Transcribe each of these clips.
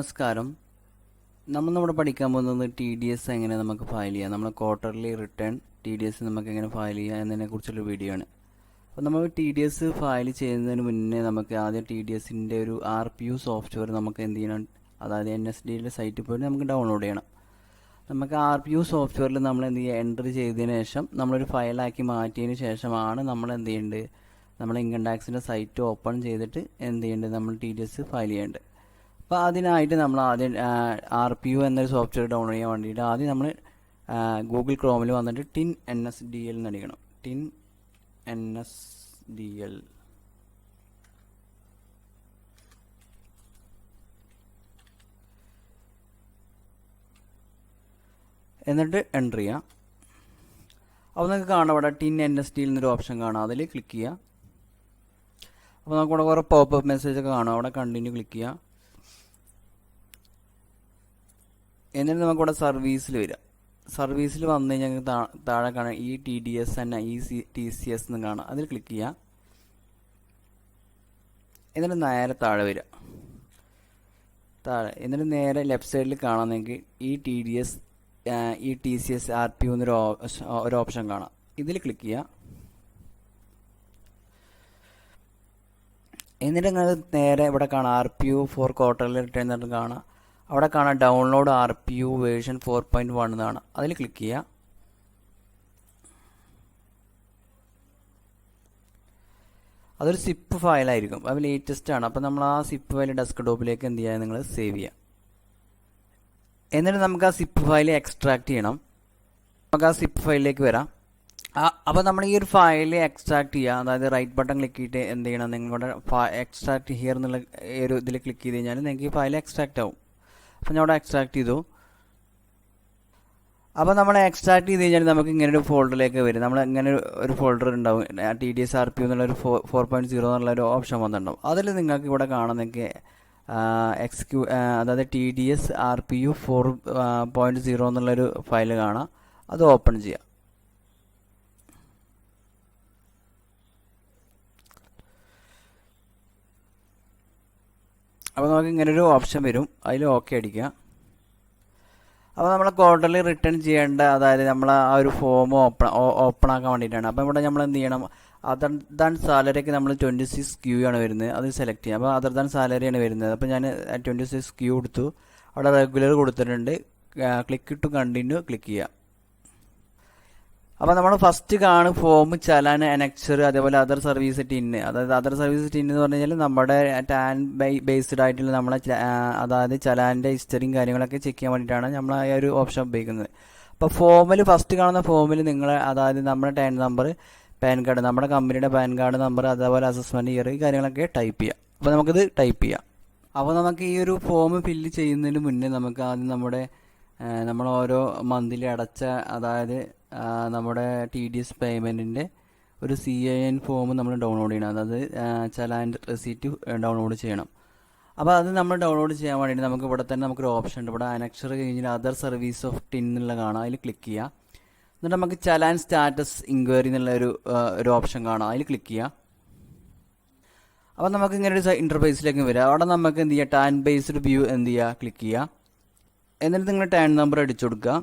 നമസ്കാരം. നമ്മൾ നമ്മുടെ പഠിക്കാൻ പോകുന്നത് ടി ഡി എസ് എങ്ങനെ നമുക്ക് ഫയൽ ചെയ്യാം? നമ്മൾ quarterly return T D S നമുക്ക് എങ്ങനെ ഫയൽ ചെയ്യാം എന്നതിനെ കുറിച്ചുള്ള വീഡിയോ ആണ്. അപ്പോൾ നമ്മൾ ടി ഡി എസ് ഫയൽ ചെയ്യുന്നതിന് മുന്നേ നമുക്ക് ആദ്യം ടി ഡി എസിന്റെ ഒരു ആർ പി യു സോഫ്റ്റ്വെയർ നമുക്ക് എന്ത് ചെയ്യണം? അതായത് എൻ എസ് ഡിയിലെ സൈറ്റിൽ പോയിട്ട് നമുക്ക് ഡൗൺലോഡ് ചെയ്യണം. നമുക്ക് ആർ പി യു സോഫ്റ്റ്വെയറിൽ നമ്മൾ എന്ത് ചെയ്യുക? എന്റർ ചെയ്തതിന് ശേഷം നമ്മളൊരു ഫയലാക്കി മാറ്റിയതിന് ശേഷമാണ് നമ്മൾ എന്ത് ചെയ്യേണ്ടത്? നമ്മൾ ഇൻകം ടാക്സിന്റെ സൈറ്റ് ഓപ്പൺ ചെയ്തിട്ട് എന്ത് ചെയ്യേണ്ടത്? നമ്മൾ ടി ഡി എസ് ഫയൽ ചെയ്യേണ്ടത്. അപ്പോൾ അതിനായിട്ട് നമ്മൾ ആദ്യം ആർ പി യു എന്നൊരു സോഫ്റ്റ്വെയർ ഡൗൺലോഡ് ചെയ്യാൻ വേണ്ടിയിട്ട് ആദ്യം നമ്മൾ ഗൂഗിൾ ക്രോമിൽ വന്നിട്ട് TIN N S D L എന്നടിക്കണം TIN N S D L. എന്നിട്ട് എന്റർ ചെയ്യാം. അപ്പോൾ നിങ്ങൾക്ക് കാണാം അവിടെ ടിൻ എൻ എസ് ഡിയിൽ എന്നൊരു ഓപ്ഷൻ കാണാം. അതിൽ ക്ലിക്ക് ചെയ്യുക അപ്പോൾ നമുക്ക് ഇവിടെ കുറേ പോപ്പ് മെസ്സേജ് ഒക്കെ കാണാം. അവിടെ കണ്ടിന്യൂ ക്ലിക്ക് ചെയ്യുക എന്നിട്ട് നമുക്കിവിടെ സർവീസിൽ വരിക. സർവീസിൽ വന്നു കഴിഞ്ഞാൽ ഞങ്ങൾക്ക് താഴെ കാണാം ഈ ടി ഡി എസ് തന്നെ ഈ സി ടി സി എസ് എന്ന് കാണാം. അതിൽ ക്ലിക്ക് ചെയ്യാം എന്നിട്ട് നേരെ താഴെ വരിക. താഴെ എന്നിട്ട് നേരെ ലെഫ്റ്റ് സൈഡിൽ കാണാൻ നിങ്ങൾക്ക് ഈ ടി ഡി എസ് ഈ T C S R P എന്നൊരു ഒരു ഓപ്ഷൻ കാണാം. ഇതിൽ ക്ലിക്ക് ചെയ്യുക. എന്നിട്ട് നിങ്ങൾ നേരെ ഇവിടെ കാണാം ആർ പി യു ഫോർ ക്വാർട്ടറിൽ റിട്ടേൺ എന്നിട്ട് കാണാം. അവിടെ കാണാം download R P U version four point one എന്നാണ് അതിൽ ക്ലിക്ക് ചെയ്യുക അതൊരു സിപ്പ് ഫയലായിരിക്കും അത് ലേറ്റസ്റ്റ് ആണ്. അപ്പോൾ നമ്മൾ ആ സിപ്പ് ഫയൽ ഡെസ്ക്ടോപ്പിലേക്ക് എന്ത് ചെയ്യുക നിങ്ങൾ സേവ് ചെയ്യുക എന്നിട്ട് നമുക്ക് ആ സിപ്പ് ഫയൽ എക്സ്ട്രാക്ട് ചെയ്യണം. നമുക്ക് ആ സിപ്പ് ഫയലിലേക്ക് വരാം. അപ്പോൾ നമ്മൾ ഈ ഒരു ഫയൽ എക്സ്ട്രാക്ട് ചെയ്യുക അതായത് റൈറ്റ് ബട്ടൺ ക്ലിക്ക് ചെയ്തിട്ട് എന്ത് ചെയ്യണം? നിങ്ങളുടെ എക്സ്ട്രാക്ട് ഹിയർ എന്നുള്ള ഒരു ഇതിൽ ക്ലിക്ക് ചെയ്ത് കഴിഞ്ഞാൽ നിങ്ങൾക്ക് ഈ ഫയൽ എക്സ്ട്രാക്ട് ആവും. അപ്പോൾ ഞാൻ അവിടെ എക്സ്ട്രാക്ട് ചെയ്തു. അപ്പോൾ നമ്മൾ എക്സ്ട്രാക്ട് ചെയ്ത് കഴിഞ്ഞാൽ നമുക്ക് ഇങ്ങനെ ഒരു ഫോൾഡറിലേക്ക് വരും. നമ്മൾ ഇങ്ങനെ ഒരു ഫോൾഡർ ഉണ്ടാവും. T D S R P എന്നുള്ള ഒരു ഫോർ ഫോർ പോയിന്റ് സീറോ എന്നുള്ള ഒരു ഓപ്ഷൻ വന്നിട്ടുണ്ടാവും. അതിൽ നിങ്ങൾക്ക് ഇവിടെ കാണുന്നെങ്കിൽ എക്സ്ക്യൂ അതായത് T D S R P U four point zero എന്നുള്ളൊരു ഫയൽ കാണാം. അത് ഓപ്പൺ ചെയ്യാം. അപ്പോൾ നമുക്ക് ഇങ്ങനൊരു ഓപ്ഷൻ വരും. അതിൽ ഓക്കെ അടിക്കുക. അപ്പോൾ നമ്മൾ ക്വാർട്ടർലി റിട്ടേൺ ചെയ്യേണ്ട അതായത് നമ്മൾ ആ ഒരു ഫോം ഓപ്പൺ ഓപ്പൺ ആക്കാൻ വേണ്ടിയിട്ടാണ്. അപ്പോൾ ഇവിടെ നമ്മൾ എന്ത് ചെയ്യണം? അതർ ദാൻ സാലറിയൊക്കെ നമ്മൾ ട്വന്റി സിക്സ് ക്യൂ ആണ് വരുന്നത്. അത് സെലക്ട് ചെയ്യാം അപ്പോൾ അതർ ദാൻ സാലറിയാണ് വരുന്നത്. അപ്പോൾ ഞാൻ ട്വന്റി സിക്സ് ക്യൂ കൊടുത്തു. അവിടെ റെഗുലർ കൊടുത്തിട്ടുണ്ട്. ക്ലിക്ക് ടു കണ്ടിന്യൂ ക്ലിക്ക് ചെയ്യാം അപ്പോൾ നമ്മൾ ഫസ്റ്റ് കാണും ഫോം ചലാൻ അനക്ചർ അതേപോലെ അതർ സർവീസ് ടിന്ന് അതായത് അതർ സർവീസ് ടിന്ന് എന്ന് പറഞ്ഞു കഴിഞ്ഞാൽ നമ്മുടെ ടാൻ ബേസ്ഡ് ആയിട്ടുള്ള നമ്മളെ അതായത് ചലാന്റെ ഹിസ്റ്ററിയും കാര്യങ്ങളൊക്കെ ചെക്ക് ചെയ്യാൻ വേണ്ടിയിട്ടാണ് നമ്മൾ ആ ഒരു ഓപ്ഷൻ ഉപയോഗിക്കുന്നത്. അപ്പോൾ ഫോമിൽ ഫസ്റ്റ് കാണുന്ന ഫോമിൽ നിങ്ങൾ അതായത് നമ്മുടെ ടാൻ നമ്പർ പാൻ കാർഡ് നമ്മുടെ കമ്പനിയുടെ പാൻ കാർഡ് നമ്പർ അതേപോലെ അസസ്മെന്റ് ഇയർ കാര്യങ്ങളൊക്കെ ടൈപ്പ് ചെയ്യാം. അപ്പോൾ നമുക്കിത് ടൈപ്പ് ചെയ്യാം. അപ്പോൾ നമുക്ക് ഈ ഒരു ഫോം ഫില്ല് ചെയ്യുന്നതിന് മുന്നേ നമുക്ക് ആദ്യം നമ്മുടെ നമ്മൾ ഓരോ മന്തിൽ അടച്ച അതായത് നമ്മുടെ ടി ഡി എസ് പേയ്മെന്റിന്റെ ഒരു സി ഐ എൻ ഫോം നമ്മൾ ഡൗൺലോഡ് ചെയ്യണം. അതായത് ചലാൻ റെസീറ്റ് ഡൗൺലോഡ് ചെയ്യണം. അപ്പോൾ അത് നമ്മൾ ഡൗൺലോഡ് ചെയ്യാൻ വേണ്ടിയിട്ട് നമുക്ക് ഇവിടെ തന്നെ നമുക്കൊരു ഓപ്ഷൻ ഉണ്ട്. ഇവിടെ അനക്ഷർ കഴിഞ്ഞാൽ അതർ സർവീസ് ഓഫ് ടിൻ എന്നുള്ള കാണാം. അതിൽ ക്ലിക്ക് ചെയ്യുക എന്നിട്ട് നമുക്ക് ചലാൻ സ്റ്റാറ്റസ് ഇൻക്വയറി എന്നുള്ള ഒരു ഒരു ഓപ്ഷൻ കാണാം. അതിൽ ക്ലിക്ക് ചെയ്യുക അപ്പോൾ നമുക്ക് ഇങ്ങനെ ഒരു ഇന്റർഫേസിലേക്ക് വരിക അവിടെ നമുക്ക് എന്ത് ചെയ്യുക ടാൻ ബേസ്ഡ് വ്യൂ എന്ത് ചെയ്യുക ക്ലിക്ക് ചെയ്യുക എന്നിട്ട് നിങ്ങൾ ടാൻ നമ്പർ അടിച്ചു കൊടുക്കുക.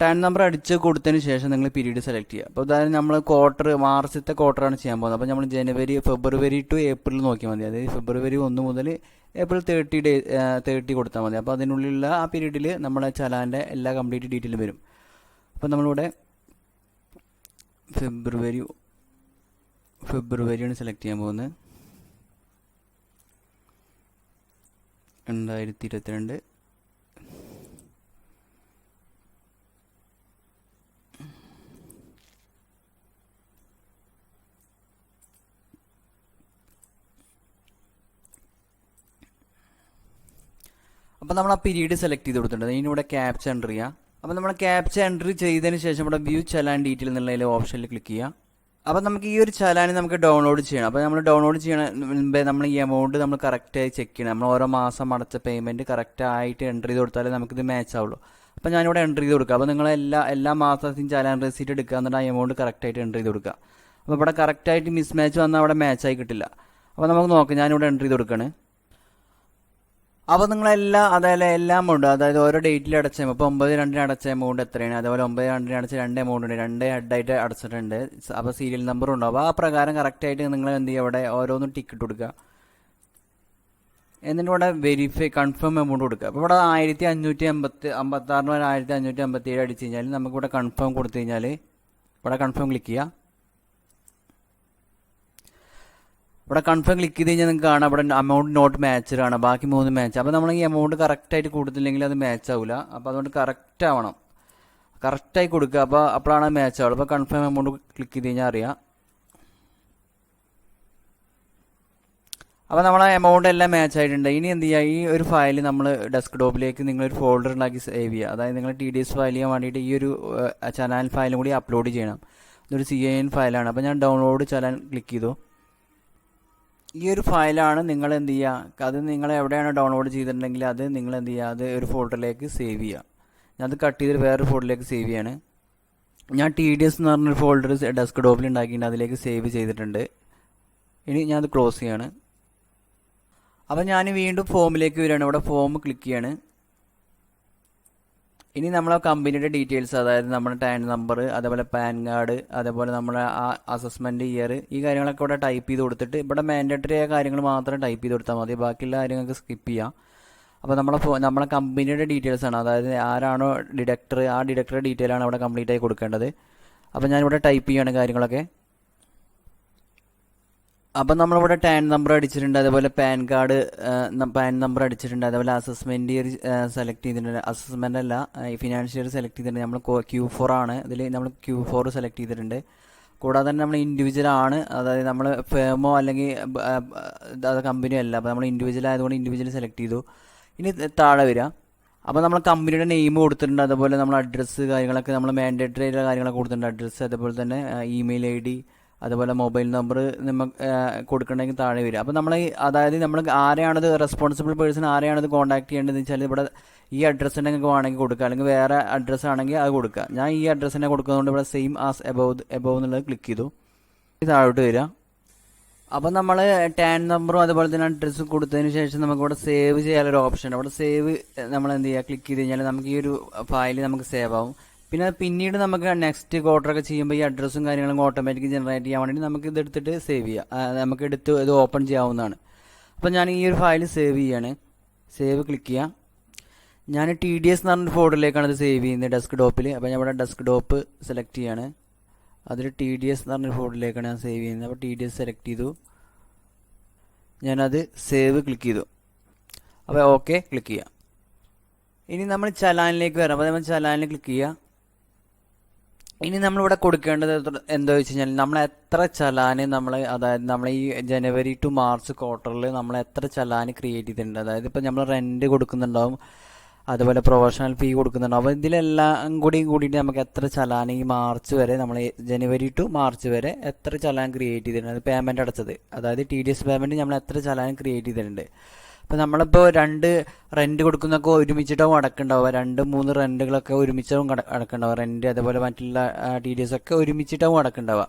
ടാൻ നമ്പർ അടിച്ച് കൊടുത്തതിന് ശേഷം നിങ്ങൾ പീരീഡ് സെലക്ട് ചെയ്യുക. അപ്പോൾ അതായത് നമ്മൾ ക്വാർട്ടർ മാർച്ചത്തെ ക്വാർട്ടറാണ് ചെയ്യാൻ പോകുന്നത്. അപ്പോൾ നമ്മൾ ജനുവരി ഫെബ്രുവരി ടു ഏപ്രിൽ നോക്കിയാൽ മതി. അതായത് ഫെബ്രുവരി ഒന്ന് മുതൽ ഏപ്രിൽ തേർട്ടി ഡേ തേർട്ടി കൊടുത്താൽ മതി. അപ്പോൾ അതിനുള്ളിലുള്ള ആ പീരീഡിൽ നമ്മുടെ ചലാന്റെ എല്ലാ കംപ്ലീറ്റ് ഡീറ്റെയിലും വരും. അപ്പോൾ നമ്മളിവിടെ ഫെബ്രുവരി ഫെബ്രുവരിയാണ് സെലക്ട് ചെയ്യാൻ പോകുന്നത്. രണ്ടായിരത്തി ഇരുപത്തിരണ്ട്. അപ്പോൾ നമ്മൾ ആ പീരീഡ് സെലക്ട് ചെയ്ത് കൊടുത്തിട്ടുണ്ട്. ഇവിടെ ക്യാപ്ച എന്റർ ചെയ്യുക അപ്പോൾ നമ്മൾ ക്യാപ്ച എന്റർ ചെയ്തതിന് ശേഷം ഇവിടെ വ്യൂ ചലാൻ ഡീറ്റെയിൽ എന്നുള്ള ഓപ്ഷനിൽ ക്ലിക്ക് ചെയ്യുക അപ്പോൾ നമുക്ക് ഈ ഒരു ചലാനി നമുക്ക് ഡൗൺലോഡ് ചെയ്യണം. അപ്പോൾ നമ്മൾ ഡൗൺലോഡ് ചെയ്യണ മുമ്പേ നമ്മൾ ഈ എമൗണ്ട് നമ്മൾ കറക്റ്റായി ചെക്ക് ചെയ്യണം. നമ്മൾ ഓരോ മാസം അടച്ച പേയ്മെന്റ് കറക്റ്റായിട്ട് എന്റർ ചെയ്ത് കൊടുത്താലേ നമുക്കിത് മാച്ച് ആവുള്ളൂ. അപ്പോൾ ഞാനിവിടെ എന്റർ ചെയ്ത് കൊടുക്കുക അപ്പോൾ നിങ്ങൾ എല്ലാ എല്ലാ മാസത്തെയും ചലാൻ റെസീറ്റ് എടുക്കുക എന്നിട്ട് ആ എമൗണ്ട് കറക്റ്റായിട്ട് എന്റർ ചെയ്ത് കൊടുക്കുക. അപ്പോൾ ഇവിടെ കറക്റ്റായിട്ട് മിസ് മാച്ച് വന്നാൽ അവിടെ മാച്ചായി കിട്ടില്ല. അപ്പോൾ നമുക്ക് നോക്കാം. ഞാനിവിടെ എന്റർ ചെയ്ത് കൊടുക്കുകയാണ് അപ്പോൾ നിങ്ങളെല്ലാം അതായത് എല്ലാം ഉണ്ട്. അതായത് ഓരോ ഡേറ്റിൽ അടച്ച ഇപ്പൊ ഒമ്പത് രണ്ടിന് അടച്ച എമൗണ്ട് എത്രയാണ്? അതേപോലെ ഒമ്പത് രണ്ടിന് അടച്ച രണ്ട് എമൗണ്ട് ഉണ്ട്. രണ്ട് ഹെഡായിട്ട് അടച്ചിട്ടുണ്ട്. അപ്പോൾ സീരിയൽ നമ്പർ ഉണ്ട്. അപ്പോൾ ആ പ്രകാരം കറക്റ്റായിട്ട് നിങ്ങൾ എന്ത് ചെയ്യുക? അവിടെ ഓരോന്നും ടിക്കറ്റ് കൊടുക്കുക. എന്നിട്ട് ഇവിടെ വെരിഫൈ കൺഫേം എമൗണ്ട് കൊടുക്കുക. അപ്പോൾ ഇവിടെ ആയിരത്തി അഞ്ഞൂറ്റി അമ്പത്തി അമ്പത്താറിന് ആയിരത്തി അഞ്ഞൂറ്റി അമ്പത്തി ഏഴ് അടിച്ച് കഴിഞ്ഞാൽ നമുക്ക് ഇവിടെ കൺഫേം കൊടുത്തു കഴിഞ്ഞാൽ ഇവിടെ കൺഫേം ക്ലിക്ക് ചെയ്യുക. ഇവിടെ കൺഫേം ക്ലിക്ക് ചെയ്ത് കഴിഞ്ഞാൽ നിങ്ങൾക്ക് കാണാം. ഇവിടെ അമൗണ്ട് നോട്ട് മാച്ച് ആണ് ബാക്കി മൂന്ന് മാച്ച് അപ്പോൾ നമ്മൾ ഈ എമൗണ്ട് കറക്റ്റായിട്ട് കൊടുത്തില്ലെങ്കിൽ അത് മാച്ച് ആവില്ല അപ്പോൾ അതുകൊണ്ട് കറക്റ്റ് ആവണം. കറക്റ്റായി കൊടുക്കുക. അപ്പോൾ അപ്പോഴാണ് മാച്ച് ആവുള്ളൂ. അപ്പോൾ കൺഫേം എമൗണ്ട് ക്ലിക്ക് ചെയ്ത് കഴിഞ്ഞാൽ അറിയാം. അപ്പോൾ നമ്മളെ എമൗണ്ട് എല്ലാം മാച്ച് ആയിട്ടുണ്ട്. ഇനി എന്ത് ചെയ്യുക? ഈ ഒരു ഫയൽ നമ്മൾ ഡെസ്ക് ടോപ്പിലേക്ക് നിങ്ങളൊരു ഫോൾഡർ ഉണ്ടാക്കി സേവ് ചെയ്യുക. അതായത് നിങ്ങൾ ടി ഡി എസ് ഫയൽ ചെയ്യാൻ വേണ്ടിയിട്ട് ഈ ഒരു ചലാൻ ഫയലും കൂടി അപ്ലോഡ് ചെയ്യണം. ഇതൊരു സി എ എൻ ഫയലാണ് അപ്പോൾ ഞാൻ ഡൗൺലോഡ് ചലാൻ ക്ലിക്ക് ചെയ്തു. ഈ ഒരു ഫയലാണ് നിങ്ങൾ എന്ത് ചെയ്യുക അത് നിങ്ങൾ എവിടെയാണ് ഡൗൺലോഡ് ചെയ്തിട്ടുണ്ടെങ്കിൽ അത് നിങ്ങൾ എന്ത് ചെയ്യുക അത് ഒരു ഫോൾഡറിലേക്ക് സേവ് ചെയ്യുക ഞാൻ അത് കട്ട് ചെയ്തിട്ട് വേറൊരു ഫോൾഡറിലേക്ക് സേവ് ചെയ്യാണ്. ഞാൻ ടി ഡി എസ് എന്ന് പറഞ്ഞൊരു ഫോൾഡർ ഡെസ്ക് ടോപ്പിൽ ഉണ്ടാക്കിയിട്ടുണ്ട്. അതിലേക്ക് സേവ് ചെയ്തിട്ടുണ്ട്. ഇനി ഞാനത് ക്ലോസ് ചെയ്യാണ്. അപ്പം ഞാൻ വീണ്ടും ഫോമിലേക്ക് വരികയാണ്. ഇവിടെ ഫോം ക്ലിക്ക് ചെയ്യാണ്. ഇനി നമ്മളെ കമ്പനിയുടെ ഡീറ്റെയിൽസ് അതായത് നമ്മുടെ ടാൻ നമ്പർ അതേപോലെ പാൻ കാർഡ് അതേപോലെ നമ്മുടെ ആ അസസ്മെന്റ് ഇയർ ഈ കാര്യങ്ങളൊക്കെ ഇവിടെ ടൈപ്പ് ചെയ്ത് കൊടുത്തിട്ട് ഇവിടെ മാൻഡേറ്ററി ആയ കാര്യങ്ങൾ മാത്രം ടൈപ്പ് ചെയ്ത് കൊടുത്താൽ മതി. ബാക്കിയുള്ള കാര്യങ്ങൾക്ക് സ്കിപ്പ് ചെയ്യാം. അപ്പോൾ നമ്മളെ നമ്മളെ കമ്പനിയുടെ ഡീറ്റെയിൽസ് ആണ്. അതായത് ആരാണോ ഡിഡക്ടർ ആ ഡിഡക്ടറുടെ ഡീറ്റെയിൽ ആണ് അവിടെ കംപ്ലീറ്റ് ആയി കൊടുക്കേണ്ടത്. അപ്പോൾ ഞാനിവിടെ ടൈപ്പ് ചെയ്യാണ് കാര്യങ്ങളൊക്കെ. അപ്പം നമ്മളിവിടെ ടാൻ നമ്പർ അടിച്ചിട്ടുണ്ട് അതേപോലെ പാൻ കാർഡ് പാൻ നമ്പർ അടിച്ചിട്ടുണ്ട് അതേപോലെ അസസ്മെന്റ് ഇയർ സെലക്ട് ചെയ്തിട്ടുണ്ട്. അസസ്മെന്റ് അല്ല ഫിനാൻഷ്യൽ ഇയർ സെലക്ട് ചെയ്തിട്ടുണ്ട്. നമ്മൾ ക്യൂ ഫോർ ആണ്. ഇതിൽ നമ്മൾ ക്യൂ ഫോർ സെലക്ട് ചെയ്തിട്ടുണ്ട്. കൂടാതെ തന്നെ നമ്മൾ ഇൻഡിവിജ്വൽ ആണ്. അതായത് നമ്മൾ ഫേമോ അല്ലെങ്കിൽ അത് കമ്പനിയോ അല്ല. അപ്പോൾ നമ്മൾ ഇൻഡിവിജ്വൽ ആയതുകൊണ്ട് ഇൻഡിവിജ്വൽ സെലക്ട് ചെയ്തു. ഇനി താഴെ വരിക. അപ്പോൾ നമ്മൾ കമ്പനിയുടെ നെയിം കൊടുത്തിട്ടുണ്ട്. അതുപോലെ നമ്മൾ അഡ്രസ്സ് കാര്യങ്ങളൊക്കെ നമ്മൾ മാൻഡേറ്ററി ആയിട്ടുള്ള കാര്യങ്ങളൊക്കെ കൊടുത്തിട്ടുണ്ട്. അഡ്രസ്സ് അതുപോലെ തന്നെ ഇമെയിൽ ഐ ഡി അതുപോലെ മൊബൈൽ നമ്പർ നമുക്ക് കൊടുക്കണമെങ്കിൽ താഴെ വരിക. അപ്പോൾ നമ്മൾ അതായത് നമ്മൾ ആരെയാണത് റെസ്പോൺസിബിൾ പേഴ്സൺ ആരെയാണത് കോൺടാക്ട് ചെയ്യേണ്ടതെന്ന് വെച്ചാൽ ഇവിടെ ഈ അഡ്രസ്സ് നിങ്ങൾക്ക് വേണമെങ്കിൽ കൊടുക്കുക. അല്ലെങ്കിൽ വേറെ അഡ്രസ്സ് ആണെങ്കിൽ അത് കൊടുക്കുക. ഞാൻ ഈ അഡ്രസ്സ് തന്നെ കൊടുക്കുന്നതുകൊണ്ട് ഇവിടെ സെയിം ആസ് എബവ് എബവ് എന്നുള്ളത് ക്ലിക്ക് ചെയ്തു. താഴോട്ട് വരിക. അപ്പോൾ നമ്മൾ ടാൻ നമ്പറും അതുപോലെ തന്നെ അഡ്രസ്സും കൊടുത്തതിന് ശേഷം നമുക്ക് ഇവിടെ സേവ് ചെയ്യാനൊരു ഓപ്ഷൻ ഉണ്ട്. അവിടെ സേവ് നമ്മൾ എന്ത് ചെയ്യുക? ക്ലിക്ക് ചെയ്ത് കഴിഞ്ഞാൽ നമുക്ക് ഈ ഒരു ഫയൽ നമുക്ക് സേവ് ആവും. പിന്നെ പിന്നീട് നമുക്ക് നെക്സ്റ്റ് ക്വാർട്ടർ ഒക്കെ ചെയ്യുമ്പോൾ ഈ അഡ്രസ്സും കാര്യങ്ങളും ഓട്ടോമാറ്റിക് ജനറേറ്റ് ചെയ്യാൻ വേണ്ടി നമുക്ക് ഇത് എടുത്തിട്ട് സേവ് ചെയ്യാം. നമുക്ക് എടുത്ത് ഇത് ഓപ്പൺ ചെയ്യാവുന്നതാണ്. അപ്പോൾ ഞാൻ ഈ ഒരു ഫയൽ സേവ് ചെയ്യാണ്. സേവ് ക്ലിക്ക് ചെയ്യാം. ഞാൻ ടി ഡി എസ് എന്ന് പറഞ്ഞ ഫോൾഡറിലേക്കാണ് ഇത് സേവ് ചെയ്യുന്നത് ഡെസ്ക് ടോപ്പിൽ അപ്പോൾ ഞാൻ ഇവിടെ ഡെസ്ക് ടോപ്പ് സെലക്ട് ചെയ്യാണ്. അതിൽ ടി ഡി എസ് എന്ന് പറഞ്ഞ ഫോൾഡറിലേക്കാണ് ഞാൻ സേവ് ചെയ്യുന്നത്. അപ്പോൾ ടി ഡി എസ് സെലക്ട് ചെയ്തു. ഞാനത് സേവ് ക്ലിക്ക് ചെയ്തു. അപ്പോൾ ഓക്കെ ക്ലിക്ക് ചെയ്യാം. ഇനി നമ്മൾ ചലാനിലേക്ക് വരാം. അപ്പോൾ നമ്മൾ ചലാനിൽ ക്ലിക്ക് ചെയ്യുക ഇനി നമ്മളിവിടെ കൊടുക്കേണ്ടത് എന്താ വെച്ച് കഴിഞ്ഞാൽ നമ്മൾ എത്ര ചലാന് നമ്മൾ അതായത് നമ്മൾ ഈ ജനുവരി ടു മാർച്ച് ക്വാർട്ടറിൽ നമ്മൾ എത്ര ചലാന് ക്രിയേറ്റ് ചെയ്തിട്ടുണ്ട്. അതായത് ഇപ്പോൾ നമ്മൾ റെന്റ് കൊടുക്കുന്നുണ്ടാവും. അതുപോലെ പ്രൊഫഷണൽ ഫീ കൊടുക്കുന്നുണ്ടാവും. അപ്പോൾ ഇതിലെല്ലാം കൂടി കൂടിയിട്ട് നമുക്ക് എത്ര ചലാൻ ഈ മാർച്ച് വരെ നമ്മൾ ജനുവരി ടു മാർച്ച് വരെ എത്ര ചലാൻ ക്രിയേറ്റ് ചെയ്തിട്ടുണ്ട്. പേയ്മെന്റ് അടച്ചത്. അതായത് ടി ഡി എസ് പേയ്മെന്റ് നമ്മൾ എത്ര ചലാൻ ക്രിയേറ്റ് ചെയ്തിട്ടുണ്ട്. ഇപ്പോൾ നമ്മളിപ്പോൾ രണ്ട് റെന്റ് കൊടുക്കുന്നൊക്കെ ഒരുമിച്ചിട്ടാവും അടക്കുണ്ടാവുക രണ്ട് മൂന്ന് റെന്റുകളൊക്കെ ഒരുമിച്ചാവും അടക്കുണ്ടാവുക റെന്റ് അതേപോലെ മറ്റുള്ള ടി ഡി എസ് ഒക്കെ ഒരുമിച്ചിട്ടാവും അടക്കുണ്ടാവുക.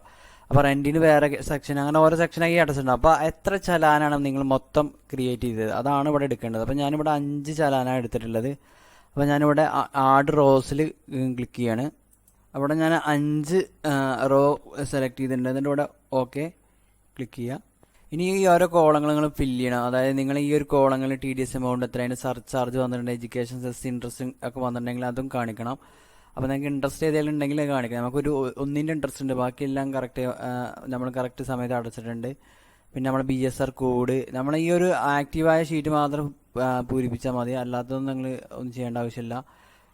അപ്പോൾ റെന്റിന് വേറെ സെക്ഷൻ അങ്ങനെ ഓരോ സെക്ഷനായി അടച്ചിട്ടുണ്ടാവും. അപ്പോൾ എത്ര ചലാനാണ് നിങ്ങൾ മൊത്തം ക്രിയേറ്റ് ചെയ്തത്? അതാണ് ഇവിടെ എടുക്കേണ്ടത്. അപ്പോൾ ഞാനിവിടെ അഞ്ച് ചലാനാണ് എടുത്തിട്ടുള്ളത്. അപ്പോൾ ഞാനിവിടെ ആഡ് റോസിൽ ക്ലിക്ക് ചെയ്യാണ്. അവിടെ ഞാൻ അഞ്ച് റോ സെലക്ട് ചെയ്തിട്ടുണ്ട്. എന്നിട്ട് ഇവിടെ ഓക്കെ ക്ലിക്ക് ചെയ്യുക ഇനി ഈ ഓരോ കോളങ്ങൾ നിങ്ങൾ ഫില്ല് ചെയ്യണം. അതായത് നിങ്ങൾ ഈ ഒരു കോളങ്ങളിൽ ടി ഡി എസ് എമൗണ്ട് എത്ര അതിന്റെ സർച്ച് ചാർജ് വന്നിട്ടുണ്ട് എഡ്യൂക്കേഷൻ സെസ് ഇൻട്രസ്റ്റ് ഒക്കെ വന്നിട്ടുണ്ടെങ്കിൽ അതും കാണിക്കണം. അപ്പോൾ നിങ്ങൾക്ക് ഇൻട്രസ്റ്റ് ഏതെങ്കിലും ഉണ്ടെങ്കിൽ കാണിക്കാം നമുക്കൊരു ഒന്നിന്റെ ഇൻട്രസ്റ്റ് ഉണ്ട്. ബാക്കിയെല്ലാം കറക്റ്റ് നമ്മൾ കറക്റ്റ് സമയത്ത് അടച്ചിട്ടുണ്ട്. പിന്നെ നമ്മൾ ബി എസ് ആർ കോഡ് നമ്മൾ ഈ ഒരു ആക്റ്റീവായ ഷീറ്റ് മാത്രം പൂരിപ്പിച്ചാൽ മതി. അല്ലാത്തതൊന്നും നിങ്ങൾ ഒന്നും ചെയ്യേണ്ട ആവശ്യമില്ല.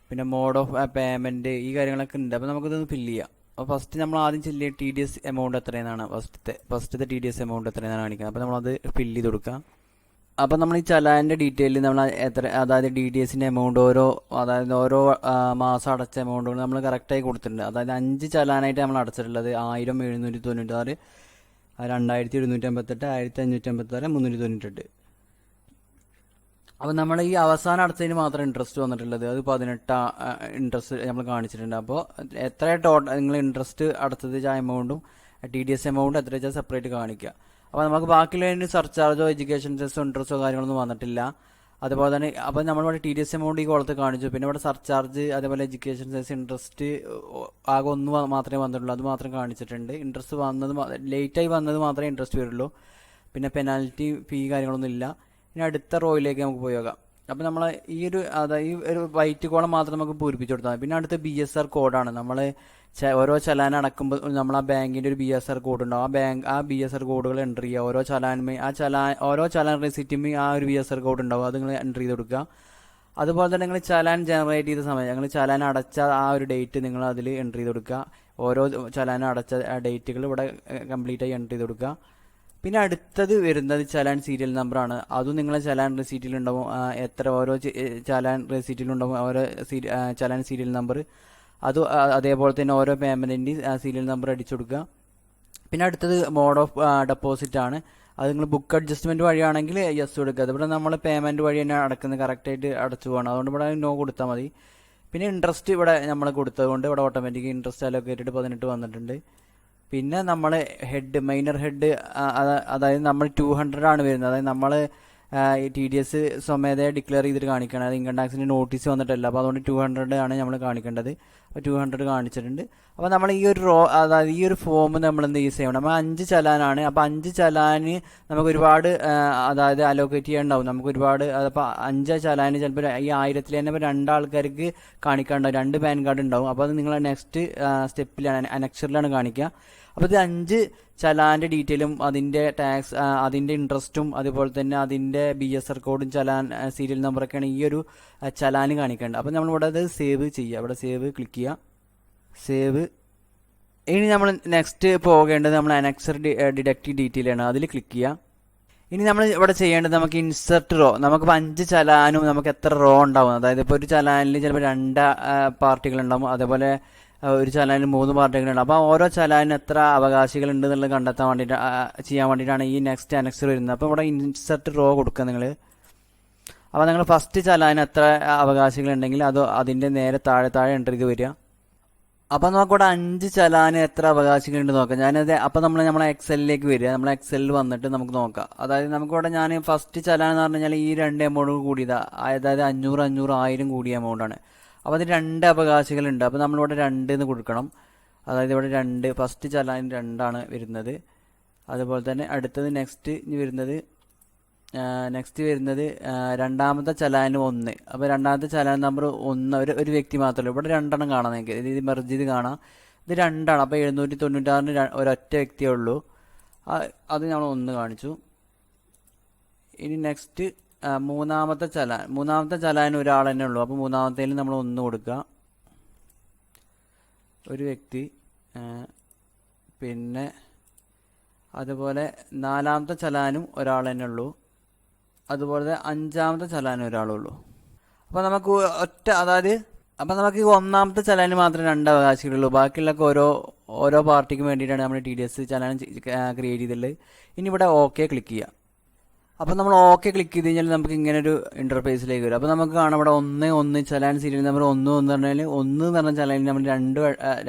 പിന്നെ മോഡ് ഓഫ് പേയ്മെന്റ് ഈ കാര്യങ്ങളൊക്കെ ഉണ്ട്. അപ്പോൾ നമുക്കിതൊന്ന് ഫില്ല് ചെയ്യാം. അപ്പോൾ ഫസ്റ്റ് നമ്മൾ ആദ്യം ചെല്ലിയ ടി ഡി എസ് എമൗണ്ട് എത്രയെന്നാണ് ഫസ്റ്റത്തെ ഫസ്റ്റത്തെ ടി ഡി എസ് എമൗണ്ട് എത്രയെന്നാണ് കാണിക്കുക. അപ്പോൾ നമ്മളത് ഫില്ല് ചെയ്ത് കൊടുക്കുക. അപ്പോൾ നമ്മൾ ഈ ചലാന്റെ ഡീറ്റെയിൽ നമ്മൾ എത്ര അതായത് ഡി ഡി എസിന്റെ എമൗണ്ട് ഓരോ അതായത് ഓരോ മാസം അടച്ച എമൗണ്ടുകൾ നമ്മൾ കറക്റ്റായി കൊടുത്തിട്ടുണ്ട്. അതായത് അഞ്ച് ചലാനായിട്ട് നമ്മൾ അടച്ചിട്ടുള്ളത് ആയിരം എഴുന്നൂറ്റി തൊണ്ണൂറ്റാറ് രണ്ടായിരത്തി എഴുന്നൂറ്റി അമ്പത്തെട്ട് ആയിരത്തി അഞ്ഞൂറ്റി അമ്പത്താറ് മുന്നൂറ്റി തൊണ്ണൂറ്റെട്ട് അപ്പോൾ നമ്മൾ ഈ അവസാന അടച്ചതിന് മാത്രം ഇൻട്രസ്റ്റ് വന്നിട്ടുള്ളത്. അത് പതിനെട്ട് ഇൻട്രസ്റ്റ് നമ്മൾ കാണിച്ചിട്ടുണ്ട്. അപ്പോൾ എത്ര ടോട്ടൽ നിങ്ങൾ ഇൻട്രസ്റ്റ് അടച്ചത് വെച്ചാൽ എമൗണ്ടും ടി ഡി എസ് എമൗണ്ട് എത്ര വെച്ചാൽ സെപ്പറേറ്റ് കാണിക്കുക. അപ്പോൾ നമുക്ക് ബാക്കിയുള്ള സർചാർജോ എഡ്യൂക്കേഷൻ സെസ്സോ ഇൻട്രസ്റ്റോ കാര്യങ്ങളൊന്നും വന്നിട്ടില്ല. അതുപോലെ തന്നെ അപ്പോൾ നമ്മളിവിടെ ടി ഡി എസ് എമൗണ്ട് ഈ കോളത്ത് കാണിച്ചു. പിന്നെ ഇവിടെ സർചാർജ് അതേപോലെ എഡ്യൂക്കേഷൻ സെസ് ഇൻട്രസ്റ്റ് ആകെ ഒന്ന് മാത്രമേ വന്നിട്ടുള്ളൂ. അത് മാത്രം കാണിച്ചിട്ടുണ്ട്. ഇൻട്രസ്റ്റ് വന്നത് ലേറ്റായി വന്നത് മാത്രമേ ഇൻട്രസ്റ്റ് വരുള്ളൂ. പിന്നെ പെനാൽറ്റി ഫീ കാര്യങ്ങളൊന്നും ഇല്ല ഇനി അടുത്ത റോയിലേക്ക് നമുക്ക് പോയി നോക്കാം. അപ്പോൾ നമ്മൾ ഈ ഒരു അതായത് ഈ ഒരു വൈറ്റ് കോളം മാത്രം നമുക്ക് പൂരിപ്പിച്ചു കൊടുത്താൽ പിന്നെ അടുത്ത ബി എസ് ആർ കോഡാണ് നമ്മൾ ഓരോ ചലാൻ അടക്കുമ്പോൾ നമ്മൾ ആ ബാങ്കിന്റെ ഒരു ബി എസ് ആർ കോഡ് ഉണ്ടാവും. ആ ബാങ്ക് ആ ബി എസ് ആർ കോഡുകൾ എന്റർ ചെയ്യുക. ഓരോ ചലാനുമേ ആ ചലാൻ ഓരോ ചലാൻ റെസിറ്റുമേ ആ ഒരു ബി എസ് ആർ കോഡ് ഉണ്ടാവും. അത് നിങ്ങൾ എന്റർ ചെയ്ത് കൊടുക്കുക. അതുപോലെ തന്നെ നിങ്ങൾ ചലാൻ ജനറേറ്റ് ചെയ്ത സമയം നിങ്ങൾ ചലാൻ അടച്ച ആ ഒരു ഡേറ്റ് നിങ്ങൾ അതിൽ എന്റർ ചെയ്ത് കൊടുക്കുക. ഓരോ ചലാൻ അടച്ച ഡേറ്റുകൾ ഇവിടെ കംപ്ലീറ്റ് ആയി എന്റർ ചെയ്ത് കൊടുക്കുക. പിന്നെ അടുത്തത് വരുന്നത് ചലാൻ സീരിയൽ നമ്പറാണ് അതും നിങ്ങളെ ചലാൻ റെസീറ്റിലുണ്ടാവും എത്ര ഓരോ ചലാൻ റെസീറ്റിലുണ്ടാവും ഓരോ ചലാൻ സീരിയൽ നമ്പർ അത് അതേപോലെ തന്നെ ഓരോ പേയ്മെന്റിന്റെയും സീരിയൽ നമ്പർ അടിച്ചു കൊടുക്കുക. പിന്നെ അടുത്തത് മോഡ് ഓഫ് ഡെപ്പോസിറ്റ് ആണ്. അത് നിങ്ങൾ ബുക്ക് അഡ്ജസ്റ്റ്മെന്റ് വഴിയാണെങ്കിൽ യെസ് കൊടുക്കുക. ഇവിടെ നമ്മൾ പേയ്മെന്റ് വഴി തന്നെ അടക്കുന്നത് കറക്റ്റായിട്ട് അടച്ചു പോകണം. അതുകൊണ്ട് ഇവിടെ നോ കൊടുത്താൽ മതി. പിന്നെ ഇൻട്രസ്റ്റ് ഇവിടെ നമ്മൾ കൊടുത്തതുകൊണ്ട് ഇവിടെ ഓട്ടോമാറ്റിക് ഇൻട്രസ്റ്റ് അലോക്കേറ്റഡ് പതിനെട്ട് വന്നിട്ടുണ്ട്. പിന്നെ നമ്മൾ ഹെഡ് മൈനർ ഹെഡ് അതായത് നമ്മൾ ടു ഹൺഡ്രഡ് ആണ് വരുന്നത്. അതായത് നമ്മൾ ടി ഡി എസ് സ്വമേധയെ ഡിക്ലെയർ ചെയ്തിട്ട് കാണിക്കണം. അത് ഇൻകം ടാക്സിന്റെ നോട്ടീസ് വന്നിട്ടല്ല. അപ്പോൾ അതുകൊണ്ട് ടു ഹൺഡ്രഡ് ആണ് നമ്മൾ കാണിക്കേണ്ടത്. അപ്പോൾ ടു ഹൺഡ്രഡ് കാണിച്ചിട്ടുണ്ട്. അപ്പോൾ നമ്മൾ ഈ ഒരു റോ അതായത് ഈ ഒരു ഫോം നമ്മൾ എന്ത് യൂസ് ചെയ്യണം? അപ്പോൾ അഞ്ച് ചലാനാണ്. അപ്പോൾ അഞ്ച് ചലാന് നമുക്ക് ഒരുപാട് അതായത് അലോക്കേറ്റ് ചെയ്യാനുണ്ടാവും നമുക്ക് ഒരുപാട് അപ്പോൾ അഞ്ച് ചലാന് ചിലപ്പോൾ ഈ ആയിരത്തിൽ തന്നെ ഇപ്പോൾ രണ്ടാൾക്കാർക്ക് കാണിക്കാനുണ്ടാവും രണ്ട് പാൻ കാർഡ് ഉണ്ടാവും അപ്പോൾ അത് നിങ്ങൾ നെക്സ്റ്റ് സ്റ്റെപ്പിലാണ് അനക്ഷറിലാണ് കാണിക്കുക അപ്പോൾ ഇത് അഞ്ച് ചലാന്റെ ഡീറ്റെയിലും അതിന്റെ ടാക്സ് അതിന്റെ ഇൻട്രസ്റ്റും അതുപോലെ തന്നെ അതിന്റെ ബി എസ് ആർ കോഡും ചലാൻ സീരിയൽ നമ്പറൊക്കെയാണ് ഈ ഒരു ചലാൻ കാണിക്കേണ്ടത്. അപ്പോൾ നമ്മളിവിടെ അത് സേവ് ചെയ്യുക ഇവിടെ സേവ് ക്ലിക്ക് ചെയ്യുക സേവ്. ഇനി നമ്മൾ നെക്സ്റ്റ് പോകേണ്ടത് നമ്മൾ അനക്സർ ഡിഡക്റ്റീവ് ഡീറ്റെയിൽ ആണ് അതിൽ ക്ലിക്ക് ചെയ്യുക ഇനി നമ്മൾ ഇവിടെ ചെയ്യേണ്ടത് നമുക്ക് ഇൻസെർട്ട് റോ. നമുക്ക് അഞ്ച് ചലാനും നമുക്ക് എത്ര റോ ഉണ്ടാവും? അതായത് ഇപ്പോൾ ഒരു ചലാനിൽ ചിലപ്പോൾ രണ്ട് പാർട്ടികൾ ഉണ്ടാവും അതേപോലെ ഒരു ചലാനിൽ മൂന്ന് പാർട്ടികളുണ്ട് അപ്പോൾ ഓരോ ചലാനിന് എത്ര അവകാശികൾ ഉണ്ട് എന്നുള്ളത് കണ്ടെത്താൻ വേണ്ടിയിട്ട് ചെയ്യാൻ വേണ്ടിയിട്ടാണ് ഈ നെക്സ്റ്റ് അനക്സർ വരുന്നത്. അപ്പോൾ ഇവിടെ ഇൻസെർട്ട് റോ കൊടുക്കുക നിങ്ങൾ അപ്പോൾ നിങ്ങൾ ഫസ്റ്റ് ചലാനിന് എത്ര അവകാശികളുണ്ടെങ്കിൽ അത് അതിന്റെ നേരെ താഴെ താഴെ എൻട്രിക്ക് വരിക. അപ്പോൾ നമുക്കിവിടെ അഞ്ച് ചലാന് എത്ര അവകാശികളുണ്ട് നോക്കാം. ഞാനത് അപ്പോൾ നമ്മൾ നമ്മളെ എക്സലിലേക്ക് വരിക. നമ്മളെ എക്സലിൽ വന്നിട്ട് നമുക്ക് നോക്കാം. അതായത് നമുക്കിവിടെ ഞാൻ ഫസ്റ്റ് ചലാൻ എന്ന് പറഞ്ഞു കഴിഞ്ഞാൽ ഈ രണ്ട് എമൗണ്ട് കൂടിയതാണ് അതായത് അഞ്ഞൂറ് അഞ്ഞൂറ് ആയിരം കൂടിയ എമൗണ്ടാണ് അപ്പോൾ അതിന് രണ്ട് അവകാശികളുണ്ട്. അപ്പോൾ നമ്മളിവിടെ രണ്ട് എന്ന് കൊടുക്കണം. അതായത് ഇവിടെ രണ്ട് ഫസ്റ്റ് ചലാൻ രണ്ടാണ് വരുന്നത്. അതുപോലെ തന്നെ അടുത്തത് നെക്സ്റ്റ് ഇനി വരുന്നത് നെക്സ്റ്റ് വരുന്നത് രണ്ടാമത്തെ ചലാൻ ഒന്ന്. അപ്പോൾ രണ്ടാമത്തെ ചലാൻ നമ്പർ ഒന്ന് ഒരു ഒരു വ്യക്തി മാത്രമല്ല ഇവിടെ രണ്ടെണ്ണം കാണാം നിങ്ങൾക്ക്. ഇത് മെർജ് ചെയ്ത് കാണാം. ഇത് രണ്ടാണ്. അപ്പോൾ എഴുന്നൂറ്റി തൊണ്ണൂറ്റാറിന് ഒരൊറ്റ വ്യക്തിയേ ഉള്ളൂ. അത് നമ്മൾ ഒന്ന് കാണിച്ചു. ഇനി നെക്സ്റ്റ് മൂന്നാമത്തെ ചലാൻ മൂന്നാമത്തെ ചലാൻ ഒരാൾ തന്നെ ഉള്ളൂ. അപ്പോൾ മൂന്നാമത്തേൽ നമ്മൾ ഒന്ന് കൊടുക്കുക ഒരു വ്യക്തി പിന്നെ അതുപോലെ നാലാമത്തെ ചലാനും ഒരാൾ തന്നെ ഉള്ളൂ. അതുപോലെ അഞ്ചാമത്തെ ചലാനും ഒരാളുള്ളൂ അപ്പോൾ നമുക്ക് ഒറ്റ അതായത് അപ്പോൾ നമുക്ക് ഒന്നാമത്തെ ചലാന് മാത്രമേ രണ്ട് അവകാശികളുള്ളൂ ബാക്കിയുള്ളൊക്കെ ഓരോ ഓരോ പാർട്ടിക്കും വേണ്ടിയിട്ടാണ് നമ്മൾ T D S challan create ചെയ്തിട്ടുള്ളത്. ഇനി ഇവിടെ ഓക്കെ ക്ലിക്ക് ചെയ്യുക അപ്പോൾ നമ്മൾ ഓക്കെ ക്ലിക്ക് ചെയ്ത് കഴിഞ്ഞാൽ നമുക്ക് ഇങ്ങനെ ഒരു ഇന്റർഫേസിലേക്ക് വരും. അപ്പോൾ നമുക്ക് കാണാം ഇവിടെ ഒന്ന് ഒന്ന് ചലാൻ സീരിയൽ നമ്പർ ഒന്ന് ഒന്ന് പറഞ്ഞാൽ ഒന്ന് എന്ന് പറഞ്ഞ ചലാനിൽ നമ്മൾ രണ്ട്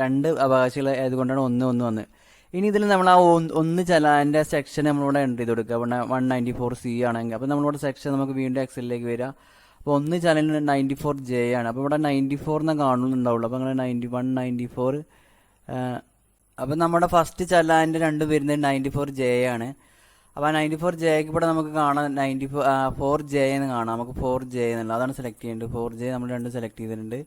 രണ്ട് അവകാശികൾ ആയതുകൊണ്ടാണ് ഒന്ന് ഒന്ന് വന്ന്. ഇനി ഇതിൽ നമ്മൾ ആ ഒന്ന് ചലാന്റെ സെക്ഷൻ നമ്മളിവിടെ എന്റർ ചെയ്ത് കൊടുക്കുക. ഇവിടെ വൺ നയന്റി ഫോർ സി ആണെങ്കിൽ. അപ്പോൾ നമ്മളിവിടെ സെക്ഷൻ നമുക്ക് വീണ്ടും എക്സലിലേക്ക് വരിക. അപ്പോൾ ഒന്ന് ചാനലിന് നയന്റി ഫോർ ജെ ആണ്. അപ്പോൾ ഇവിടെ നയന്റി ഫോർ എന്നാൽ കാണുന്നുണ്ടാവുള്ളൂ. അപ്പോൾ അങ്ങനെ നയന്റി വൺ നയന്റി ഫോർ അപ്പോൾ നമ്മുടെ ഫസ്റ്റ് ചലാന്റെ രണ്ട് വരുന്നത് നയന്റി ഫോർ ജെ ആണ്. അപ്പോൾ ആ നയന്റി ഫോർ ജെക്ക് ഇവിടെ നമുക്ക് കാണാം നയന്റി ഫോർ ഫോർ ജെ എന്ന് കാണാം. നമുക്ക് ഫോർ ജെ എന്നുള്ള അതാണ് സെലക്ട് ചെയ്യേണ്ടത്. ഫോർ ജെ നമ്മൾ രണ്ട് സെലക്ട് ചെയ്തിട്ടുണ്ട്.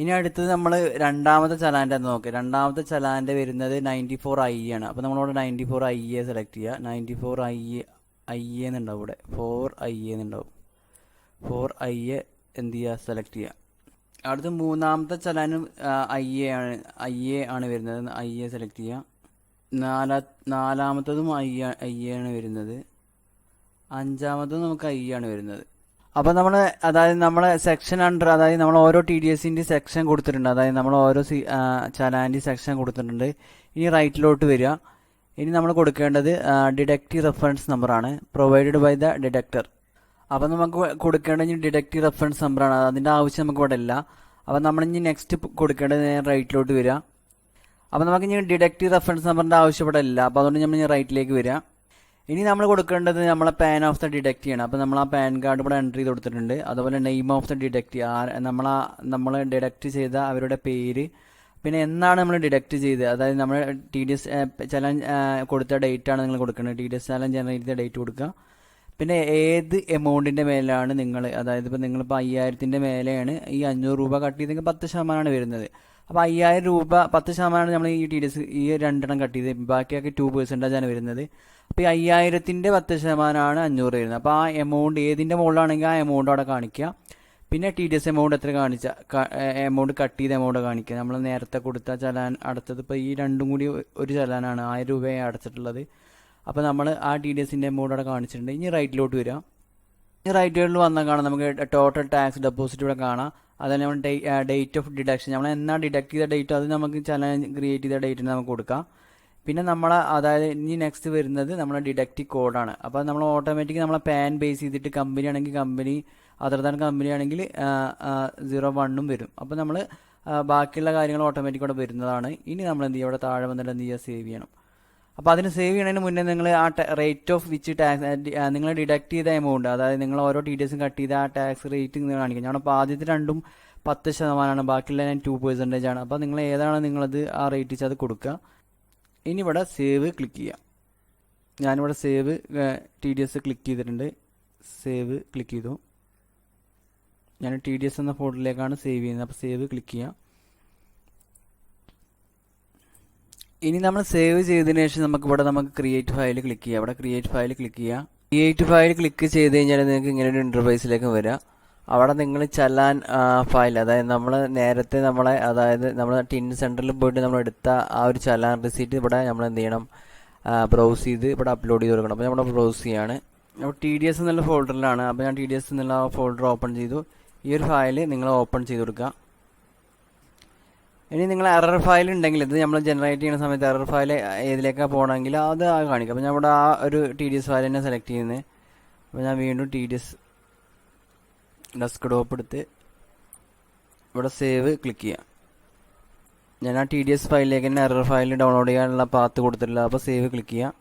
ഇനി അടുത്തത് നമ്മൾ രണ്ടാമത്തെ ചലാന്റെ നോക്കുക രണ്ടാമത്തെ ചലാന്റെ വരുന്നത് നയന്റി ഫോർ ഐ ആണ്. അപ്പോൾ നമ്മളിവിടെ ninety four I A select ചെയ്യുക നയന്റി ഫോർ ഐ ഐ എന്നുണ്ടാവും ഇവിടെ. ഫോർ ഐ എന്നുണ്ടാവും. ഫോർ ഐ എ എന്ത് ചെയ്യുക സെലക്ട് ചെയ്യുക അടുത്ത മൂന്നാമത്തെ ചലാനും ഐ എ ആണ് ഐ എ ആണ് വരുന്നത്. ഐ എ സെലക്ട് ചെയ്യുക നാലാ നാലാമത്തതും ഐ ആണ് വരുന്നത്. അഞ്ചാമത്തതും നമുക്ക് ഐ ആണ് വരുന്നത്. അപ്പോൾ നമ്മൾ അതായത് നമ്മൾ സെക്ഷൻ അണ്ടർ അതായത് നമ്മൾ ഓരോ ടി ഡി എസിന്റെ സെക്ഷൻ കൊടുത്തിട്ടുണ്ട്. അതായത് നമ്മൾ ഓരോ സി ചലാന്റെ സെക്ഷൻ കൊടുത്തിട്ടുണ്ട്. ഇനി റൈറ്റിലോട്ട് വരിക. ഇനി നമ്മൾ കൊടുക്കേണ്ടത് ഡിഡക്റ്റീവ് റെഫറൻസ് നമ്പറാണ് പ്രൊവൈഡഡ് ബൈ ദ ഡിഡക്ടർ അപ്പോൾ നമുക്ക് കൊടുക്കേണ്ടത് ഇനി ഡിഡക്റ്റീവ് റെഫറൻസ് നമ്പറാണ് അതിന്റെ ആവശ്യം നമുക്ക് ഇവിടെ ഇല്ല. അപ്പോൾ നമ്മൾ ഇനി നെക്സ്റ്റ് കൊടുക്കേണ്ടത് റൈറ്റിലോട്ട് വരിക. അപ്പോൾ നമുക്ക് ഇനി ഡിഡക്റ്റീവ് റെഫറൻസ് നമ്പറിന്റെ ആവശ്യപ്പെടില്ല. അപ്പോൾ അതുകൊണ്ട് നമ്മൾ ഇനി റൈറ്റിലേക്ക് വരിക ഇനി നമ്മൾ കൊടുക്കേണ്ടത് നമ്മളെ പാൻ ഓഫ് ദ ഡിഡക്റ്റ് ചെയ്യണം. അപ്പോൾ നമ്മൾ ആ പാൻ കാർഡ് ഇവിടെ എൻട്രി ചെയ്ത് കൊടുത്തിട്ടുണ്ട്. അതുപോലെ നെയിം ഓഫ് ദ ഡിഡക്റ്റ് ആ നമ്മൾ നമ്മൾ ഡിഡക്റ്റ് ചെയ്ത അവരുടെ പേര്. പിന്നെ എന്നാണ് നമ്മൾ ഡിഡക്റ്റ് ചെയ്തത്? അതായത് നമ്മൾ ടി ഡി എസ് ചലൻ കൊടുത്ത ഡേറ്റ് ആണ് നിങ്ങൾ കൊടുക്കുന്നത് T D S challan generate ചെയ്ത ഡേറ്റ് കൊടുക്കുക. പിന്നെ ഏത് എമൗണ്ടിന്റെ മേലാണ് നിങ്ങൾ അതായത് ഇപ്പോൾ നിങ്ങളിപ്പോൾ അയ്യായിരത്തിന്റെ മേലെയാണ് ഈ അഞ്ഞൂറ് രൂപ കട്ട് ചെയ്തെങ്കിൽ പത്ത് ശതമാനമാണ് വരുന്നത്. അപ്പോൾ അയ്യായിരം രൂപ പത്ത് ശതമാനമാണ് നമ്മൾ ഈ ടി ഡി എസ് ഈ രണ്ടെണ്ണം കട്ട് ചെയ്ത് ബാക്കിയൊക്കെ ടു പെർസെന്റേജ് ആണ് വരുന്നത്. അപ്പോൾ ഈ അയ്യായിരത്തിന്റെ പത്ത് ശതമാനമാണ് അഞ്ഞൂറ് വരുന്നത്. അപ്പോൾ ആ എമൗണ്ട് ഏതിന്റെ മുകളിലാണെങ്കിൽ ആ എമൗണ്ട് അവിടെ കാണിക്കുക. പിന്നെ ടി ഡി എസ് എമൗണ്ട് എത്ര കാണിച്ച എമൗണ്ട് കട്ട് ചെയ്ത എമൗണ്ട് കാണിക്കുക. നമ്മൾ നേരത്തെ കൊടുത്ത ചലാൻ അടച്ചത് ഇപ്പോൾ ഈ രണ്ടും കൂടി ഒരു ചലാനാണ്. ആയിരം രൂപയെ അടച്ചിട്ടുള്ളത്. അപ്പോൾ നമ്മൾ ആ ടി ഡി എസിന്റെ എമൗണ്ട് അവിടെ കാണിച്ചിട്ടുണ്ട്. ഇനി റൈറ്റിലോട്ട് വരിക ഇനി റൈറ്റ് സൈഡിൽ വന്നാൽ കാണാം. നമുക്ക് ടോട്ടൽ ടാക്സ് ഡെപ്പോസിറ്റ് ഇവിടെ കാണാം. അതുപോലെ നമ്മൾ ഡേറ്റ് ഓഫ് ഡിഡക്ഷൻ നമ്മൾ എന്നാ ഡിഡക്ട് ചെയ്ത ഡേറ്റ് അത് നമുക്ക് ചലൻ ക്രിയേറ്റ് ചെയ്ത ഡേറ്റിന് നമുക്ക് കൊടുക്കാം. പിന്നെ നമ്മൾ അതായത് ഇനി നെക്സ്റ്റ് വരുന്നത് നമ്മുടെ ഡിഡക്റ്റ് കോഡാണ് അപ്പോൾ നമ്മൾ ഓട്ടോമാറ്റിക് നമ്മളെ പാൻ ബേസ് ചെയ്തിട്ട് കമ്പനി ആണെങ്കിൽ കമ്പനി അതർ ദാൻ കമ്പനി ആണെങ്കിൽ സീറോ വണ്ണും വരും. അപ്പോൾ നമ്മൾ ബാക്കിയുള്ള കാര്യങ്ങൾ ഓട്ടോമാറ്റിക് അവിടെ വരുന്നതാണ്. ഇനി നമ്മൾ എന്ത് ചെയ്യുക അവിടെ താഴെ വന്നിട്ട് എന്ത് ചെയ്യുക? സേവ് ചെയ്യണം. അപ്പോൾ അതിന് സേവ് ചെയ്യുന്നതിന് മുന്നേ നിങ്ങൾ ആ റേറ്റ് ഓഫ് വിച്ച് ടാക്സ് നിങ്ങൾ ഡിഡക്ട് ചെയ്ത എമൗണ്ട് അതായത് നിങ്ങൾ ഓരോ ഡീറ്റെയിൽസും കട്ട് ചെയ്ത ആ ടാക്സ് റേറ്റ് നിങ്ങൾ കാണിക്കും. ഞാൻ അപ്പോൾ ആദ്യത്തെ രണ്ടും പത്ത് ശതമാനമാണ് ബാക്കിയുള്ള ഞാൻ ടു പെർസെന്റേജ് ആണ്. അപ്പോൾ നിങ്ങൾ ഏതാണ് നിങ്ങളത് ആ റേറ്റ് അത് കൊടുക്കുക ഇനി ഇവിടെ സേവ് ക്ലിക്ക് ചെയ്യുക ഞാനിവിടെ save T D S click ചെയ്തിട്ടുണ്ട്. സേവ് ക്ലിക്ക് ചെയ്തു. ഞാൻ ടി ഡി എസ് എന്ന ഫോൾഡറിലേക്കാണ് സേവ് ചെയ്യുന്നത്. അപ്പോൾ സേവ് ക്ലിക്ക് ചെയ്യാം. ഇനി നമ്മൾ സേവ് ചെയ്തതിനു ശേഷം നമുക്ക് ഇവിടെ നമുക്ക് ക്രിയേറ്റ് ഫയൽ ക്ലിക്ക് ചെയ്യാം. ഇവിടെ ക്രിയേറ്റ് ഫയൽ ക്ലിക്ക് ചെയ്യാം. ക്രിയേറ്റ് ഫയൽ ക്ലിക്ക് ചെയ്ത് കഴിഞ്ഞാൽ നിങ്ങൾക്ക് ഇങ്ങനെ ഒരു ഇന്റർഫേസിലേക്ക് വരാം. അവിടെ നിങ്ങൾ ചലാൻ ഫയൽ അതായത് നമ്മൾ നേരത്തെ നമ്മളെ അതായത് നമ്മൾ ടിൻ സെന്ററിൽ പോയിട്ട് നമ്മൾ എടുത്ത ആ ഒരു ചലാൻ റിസീറ്റ് ഇവിടെ നമ്മൾ എന്ത് ചെയ്യണം ബ്രൗസ് ചെയ്ത് ഇവിടെ അപ്ലോഡ് ചെയ്ത് കൊടുക്കണം. അപ്പോൾ നമ്മൾ ബ്രൗസ് ചെയ്യാണ്. അപ്പോൾ ടി ഡി എസ് എന്നുള്ള ഫോൾഡറിലാണ് അപ്പോൾ ഞാൻ ടി ഡി എസ് എന്നുള്ള ഫോൾഡർ ഓപ്പൺ ചെയ്തു. ഈ ഒരു ഫയൽ നിങ്ങൾ ഓപ്പൺ ചെയ്ത് കൊടുക്കുക. ഇനി നിങ്ങൾ എറർ ഫയൽ ഉണ്ടെങ്കിൽ ഇത് നമ്മൾ ജനറേറ്റ് ചെയ്യുന്ന സമയത്ത് എറർ ഫയൽ ഏതിലേക്കാണ് പോകണമെങ്കിൽ അത് ആ കാണിക്കും. അപ്പോൾ ഞാൻ ഇവിടെ ആ ഒരു ടി ഡി എസ് ഫയൽ തന്നെ സെലക്ട് ചെയ്യുന്നത് അപ്പോൾ ഞാൻ വീണ്ടും T D S desktop എടുത്ത് ഇവിടെ സേവ് ക്ലിക്ക് ചെയ്യാം. ഞാൻ ആ ടി ഡി എസ് ഫയലിലേക്ക് തന്നെ എറർ ഫയൽ ഡൗൺലോഡ് ചെയ്യാനുള്ള പാത്ത് കൊടുത്തിട്ടില്ല. അപ്പോൾ സേവ് ക്ലിക്ക് ചെയ്യാം.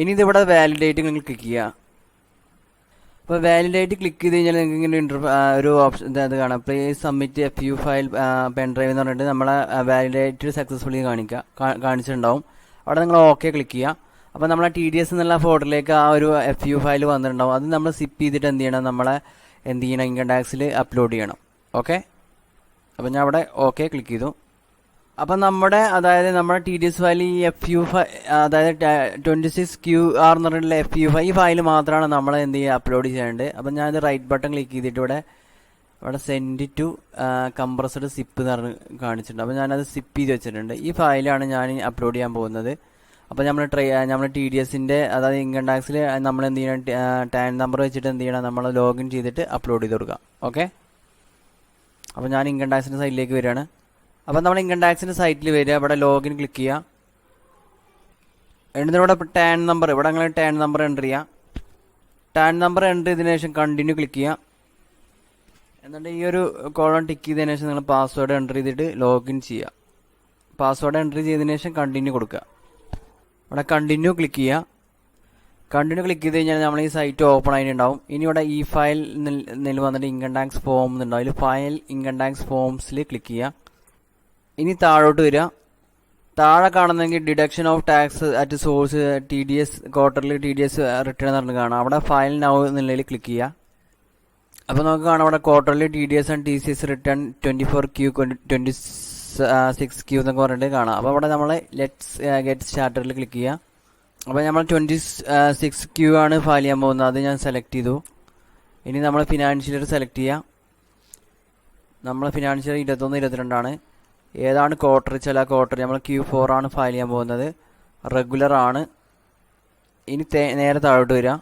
ഇനി ഇതിവിടെ വാലിഡേറ്റ് നിങ്ങൾ ക്ലിക്ക് ചെയ്യുക അപ്പോൾ ആയിട്ട് ക്ലിക്ക് ചെയ്ത് കഴിഞ്ഞാൽ നിങ്ങൾക്ക് ഇങ്ങനെ ഒരു ഓപ്ഷൻ ഇത് കാണാം. Please submit F U file pen drive എന്ന് പറഞ്ഞിട്ട് നമ്മളെ വാലിഡ് ആയിട്ട് സക്സസ്ഫുള്ളി കാണിക്കുക കാണിച്ചിട്ടുണ്ടാവും. അവിടെ നിങ്ങൾ ഓക്കെ ക്ലിക്ക് ചെയ്യുക അപ്പോൾ നമ്മളെ ടി ഡി എസ് എന്നുള്ള ഫോട്ടോയിലേക്ക് ആ ഒരു എഫ് യു ഫയൽ വന്നിട്ടുണ്ടാവും. അത് നമ്മൾ സിപ്പ് ചെയ്തിട്ട് എന്ത് ചെയ്യണം? നമ്മളെ എന്ത് ചെയ്യണം? ഇൻകം ടാക്സിൽ അപ്ലോഡ് ചെയ്യണം. ഓക്കെ അപ്പോൾ ഞാൻ അവിടെ ഓക്കെ ക്ലിക്ക് ചെയ്തു. അപ്പം നമ്മുടെ അതായത് നമ്മുടെ ടി ഡി എസ് ഫയൽ ഈ എഫ് യു ഫൈ അതായത് ട്വന്റി സിക്സ് ക്യു ആർ എന്ന് പറഞ്ഞിട്ടുള്ള എഫ് യു ഫൈ ഈ ഫയൽ മാത്രമാണ് നമ്മൾ എന്ത് ചെയ്യുക അപ്ലോഡ് ചെയ്യേണ്ടത് അപ്പം ഞാനത് റൈറ്റ് ബട്ടൺ ക്ലിക്ക് ചെയ്തിട്ട് ഇവിടെ ഇവിടെ സെൻഡ് ടു കംപ്രസ്ഡ് സിപ്പ് എന്ന് പറഞ്ഞ് കാണിച്ചിട്ടുണ്ട്. അപ്പോൾ ഞാനത് സിപ്പ് ചെയ്ത് വെച്ചിട്ടുണ്ട്. ഈ ഫയലാണ് ഞാൻ അപ്ലോഡ് ചെയ്യാൻ പോകുന്നത്. അപ്പോൾ നമ്മൾ ട്രൈ നമ്മൾ ടി ഡി എസിന്റെ അതായത് ഇൻകം ടാക്സിൽ നമ്മൾ എന്ത് ചെയ്യണം ടാൻ നമ്പർ വെച്ചിട്ട് എന്ത് ചെയ്യണം നമ്മൾ ലോഗിൻ ചെയ്തിട്ട് അപ്ലോഡ് ചെയ്ത് കൊടുക്കാം. ഓക്കെ അപ്പോൾ ഞാൻ ഇൻകം ടാക്സിന്റെ സൈഡിലേക്ക് വരികയാണ്. അപ്പോൾ നമ്മൾ ഇൻകം ടാക്സിന്റെ സൈറ്റിൽ വരിക ഇവിടെ ലോഗിൻ ക്ലിക്ക് ചെയ്യുക. എന്നിട്ട് ഇവിടെ ടാൻ നമ്പർ ഇവിടെ അങ്ങനെ ടാൻ നമ്പർ എന്റർ ചെയ്യുക ടാൻ നമ്പർ എന്റർ ചെയ്തതിനു ശേഷം കണ്ടിന്യൂ ക്ലിക്ക് ചെയ്യുക. എന്നിട്ട് ഈ ഒരു കോളം ടിക്ക് ചെയ്തതിനു ശേഷം നിങ്ങൾ പാസ്വേഡ് എന്റർ ചെയ്തിട്ട് ലോഗിൻ ചെയ്യുക. പാസ്വേഡ് എന്റർ ചെയ്തതിനു ശേഷം കണ്ടിന്യൂ കൊടുക്കുക. ഇവിടെ കണ്ടിന്യൂ ക്ലിക്ക് ചെയ്യുക. കണ്ടിന്യൂ ക്ലിക്ക് ചെയ്ത് കഴിഞ്ഞാൽ നമ്മൾ ഈ സൈറ്റ് ഓപ്പൺ ആയിട്ടുണ്ടാവും. ഇനി ഇവിടെ ഈ ഫയൽ നിൽ വന്നിട്ട് ഇൻകം ടാക്സ് ഫോം എന്നുണ്ടാവും അതിൽ ഫയൽ ഇൻകം ടാക്സ് ഫോംസിൽ ക്ലിക്ക് ചെയ്യുക. ഇനി താഴോട്ട് വരിക. താഴെ കാണുന്നെങ്കിൽ deduction of tax at source T D S quarterly T D S return എന്ന് പറഞ്ഞ് കാണാം. അവിടെ ഫയൽ നൗ എന്നുള്ളതിൽ ക്ലിക്ക് ചെയ്യുക. അപ്പോൾ നമുക്ക് കാണാം അവിടെ quarterly T D S and T C S return twenty four Q twenty six Q എന്നൊക്കെ പറഞ്ഞിട്ട് കാണാം. അപ്പോൾ അവിടെ നമ്മൾ ലെറ്റ്സ് ഗെറ്റ് സ്റ്റാർട്ടറിൽ ക്ലിക്ക് ചെയ്യുക. അപ്പോൾ നമ്മൾ ട്വന്റി സിക്സ് ക്യൂ ആണ് ഫയൽ ചെയ്യാൻ പോകുന്നത്. അത് ഞാൻ സെലക്ട് ചെയ്തു. ഇനി നമ്മൾ ഫിനാൻഷ്യൽ സെലക്ട് ചെയ്യുക. നമ്മൾ ഫിനാൻഷ്യൽ ഇരുപത്തൊന്ന് ഇരുപത്തിരണ്ടാണ്. ഏതാണ് ക്വാർട്ടർ ചില ക്വാർട്ടർ നമ്മൾ ക്യൂ ഫോർ ആണ് ഫയൽ ചെയ്യാൻ പോകുന്നത്. റെഗുലർ ആണ്. ഇനി നേരെ താഴോട്ട് വരിക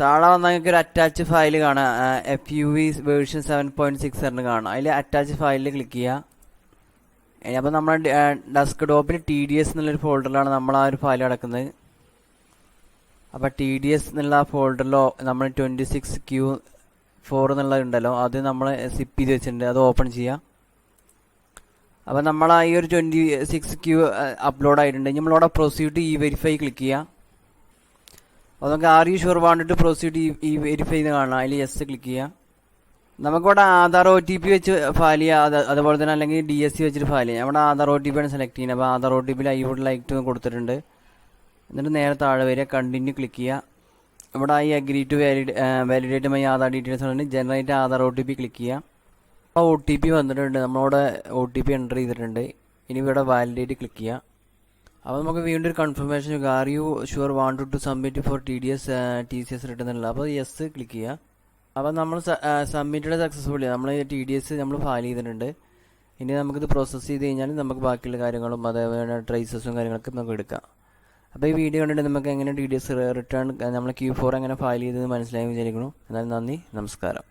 താഴെ വന്നാൽ നിങ്ങൾക്ക് ഒരു അറ്റാച്ച് ഫയൽ കാണാം. F U V version seven point six എന്ന് കാണാം. അതിൽ അറ്റാച്ച് ഫയലിൽ ക്ലിക്ക് ചെയ്യുക അപ്പോൾ നമ്മുടെ ഡെസ്ക് ടോപ്പിൽ ടി ഡി എസ് എന്നുള്ളൊരു ഫോൾഡറിലാണ് നമ്മൾ ആ ഒരു ഫയൽ കിടക്കുന്നത് അപ്പോൾ ടി ഡി എസ് എന്നുള്ള ഫോൾഡറിലോ നമ്മൾ ട്വന്റി സിക്സ് ക്യൂ ഫോർ എന്നുള്ളത് ഉണ്ടല്ലോ. അത് നമ്മൾ സിപ്പ് ചെയ്ത് വെച്ചിട്ടുണ്ട്. അത് ഓപ്പൺ ചെയ്യുക അപ്പോൾ നമ്മൾ ആ ഈ ഒരു ട്വന്റി സിക്സ് ക്യൂ അപ്ലോഡ് ആയിട്ടുണ്ട്. നമ്മളവിടെ പ്രൊസീഡ് ഈ വെരിഫൈ ക്ലിക്ക് ചെയ്യുക അപ്പോൾ നമുക്ക് are you sure want to proceed ഈ വെരിഫൈ എന്ന് കാണാം. അതിൽ യെസ് ക്ലിക്ക് ചെയ്യുക നമുക്കിവിടെ ആധാർ ഒ ടി പി വെച്ച് ഫയൽ ചെയ്യുക അത് അതുപോലെ തന്നെ അല്ലെങ്കിൽ ഡി എസ് സി വെച്ചിട്ട് ഫയൽ ചെയ്യാം. നമ്മുടെ ആധാർ ഒ ടി പി ആണ് സെലക്ട് ചെയ്യുന്നത്. അപ്പോൾ ആധാർ ഒ ടി പിയിൽ ഐ വുഡ് ലൈക്ക് ടു കൊടുത്തിട്ടുണ്ട്. എന്നിട്ട് നേരെ താഴെ വരിക. കണ്ടിന്യൂ ക്ലിക്ക് ചെയ്യുക ഇവിടെ I agree to valid validate my Aadhaar details ആണ്. Generate Aadhaar O T P click ചെയ്യുക അപ്പോൾ ഒ ടി പി വന്നിട്ടുണ്ട്. നമ്മളവിടെ ഒ ടി പി എന്റർ ചെയ്തിട്ടുണ്ട്. ഇനി ഇവിടെ വാലിഡേറ്റ് ക്ലിക്ക് ചെയ്യാം. അപ്പോൾ നമുക്ക് വീണ്ടും ഒരു confirmation are you sure want to submit for T D S T C S return അപ്പോൾ യെസ് ക്ലിക്ക് ചെയ്യുക അപ്പോൾ നമ്മൾ സബ്മിറ്റഡ് സക്സസ്ഫുള്ളി നമ്മൾ ടി ഡി എസ് നമ്മൾ ഫയൽ ചെയ്തിട്ടുണ്ട്. ഇനി നമുക്കിത് പ്രോസസ്സ് ചെയ്ത് കഴിഞ്ഞാൽ നമുക്ക് ബാക്കിയുള്ള കാര്യങ്ങളും അതേപോലെ ട്രേസസും കാര്യങ്ങളൊക്കെ നമുക്ക് എടുക്കാം. അപ്പോൾ ഈ വീഡിയോ കണ്ടിട്ട് നമുക്ക് എങ്ങനെ ടി ഡി എസ് റിട്ടേൺ നമ്മൾ ക്യൂ ഫോർ എങ്ങനെ ഫയൽ ചെയ്തത് മനസ്സിലായി വിചാരിക്കുന്നു. എന്നാൽ നന്ദി നമസ്കാരം.